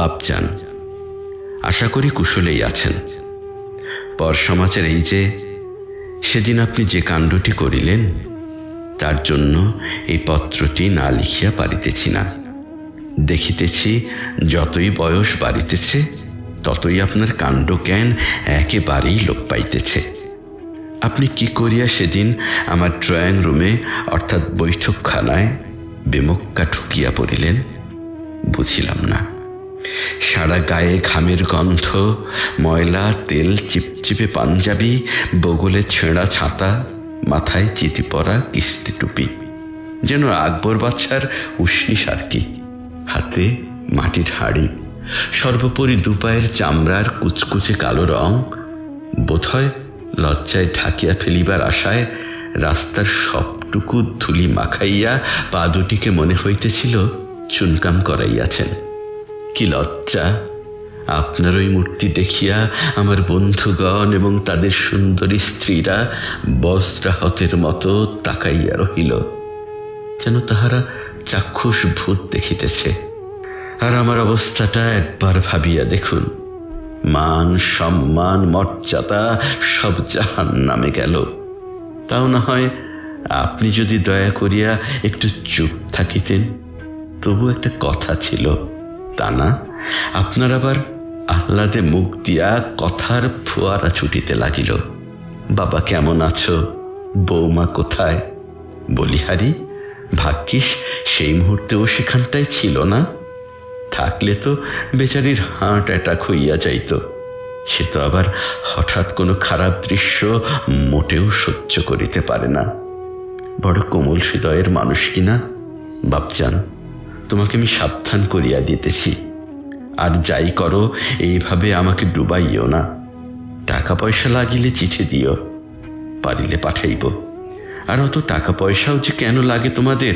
বাপচান আশা করি কুশলেই আছেন। পর সমাচার এই যে, সেদিন আপনি যে কাণ্ডটি করিলেন, তার জন্য এই পত্রটি না লিখিয়া পারিতেছি না। দেখিতেছি, যতই বয়স বাড়িতেছে, ততই আপনার কাণ্ড জ্ঞান একেবারেই লোপ পাইতেছে। আপনি কি করিয়া সেদিন আমার ড্রয়িং রুমে, অর্থাৎ বৈঠকখানায়, বেমক্কা ঠুকিয়া পড়িলেন, বুঝিলাম না। সারা গায়ে ঘামের গন্ধ, ময়লা, তেল, চিপচিপে পাঞ্জাবি, বগলে ছেঁড়া ছাতা, মাথায় চিতি পরা কিস্তি টুপি। যেন আকবর বাদশার উষ্ণি সার্কি, হাতে মাটির হাড়ি। সর্বোপরি দুপায়ের চামড়ার কুচকুচে কালো রং, বোধহয় লজ্জায় ঢাকিয়া ফেলিবার আশায় রাস্তার সবটুকু ধুলি মাখাইয়া পা দুটিকে মনে হইতেছিল চুনকাম করাইয়াছেন। কি লজ্জা? আপনার ওই মূর্তি দেখিয়া আমার বন্ধুগণ এবং তাদের সুন্দরী স্ত্রীরা বজ্রাহতের মতো তাকাইয়া রহিল। যেন তাহারা চাক্ষুষ ভূত দেখিতেছে। আর আমার অবস্থাটা একবার ভাবিয়া দেখুন। মান, সম্মান, মর্যাদা সব জাহান নামে গেল। তাও না হয় আপনি যদি দয়া করিয়া একটু চুপ থাকিতেন, তবু একটা কথা ছিল। তা না? আপনার আবার আহ্লাদে মুখ দিয়া কথার ফোয়ারা ছুটিতে লাগিল। বাবা কেমন আছো? বৌমা কোথায়? বলিহারি ভাগ্যিস সেই মুহূর্তেও সেখানটায় ছিল না। থাকলে তো বেচারির হার্ট অ্যাটাক হইয়া যাইত। সে তো আবার হঠাৎ কোনো খারাপ দৃশ্য মোটেও সহ্য করিতে পারে না। বড় কোমল হৃদয়ের মানুষ কিনা বাপজান তোমাকে আমি সাবধান করিয়া দিতেছি। আর যাই করো, এইভাবে আমাকে ডুবাইও না। টাকা পয়সা লাগিলে চিঠি দিও, পারিলে পাঠাইব। আর অত টাকা পয়সাও যে কেন লাগে তোমাদের,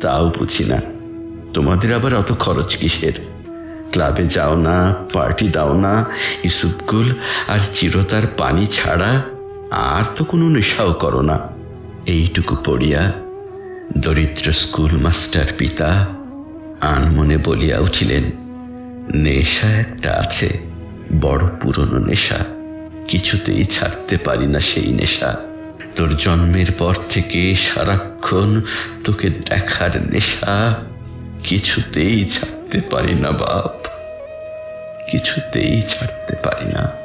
তাও বুঝি না। তোমাদের আবার অত খরচ কিসের? ক্লাবে যাও না, পার্টি দাও না ইসুপগুল আর চিরতার পানি ছাড়া আর তো কোনো নেশাও করো না। এইটুকু পড়িয়া দরিদ্র স্কুল মাস্টার পিতা আনমনে বলিয়া উঠিলেন, নেশা একটা আছে, বড় পুরনো নেশা। কিছুতেই ছাড়তে পারি না সেই নেশা। তোর জন্মের পর থেকে সারাক্ষণ তোকে দেখার নেশা। কিছুতেই ছাড়তে পারি না বাপ। কিছুতেই ছাড়তে পারি না।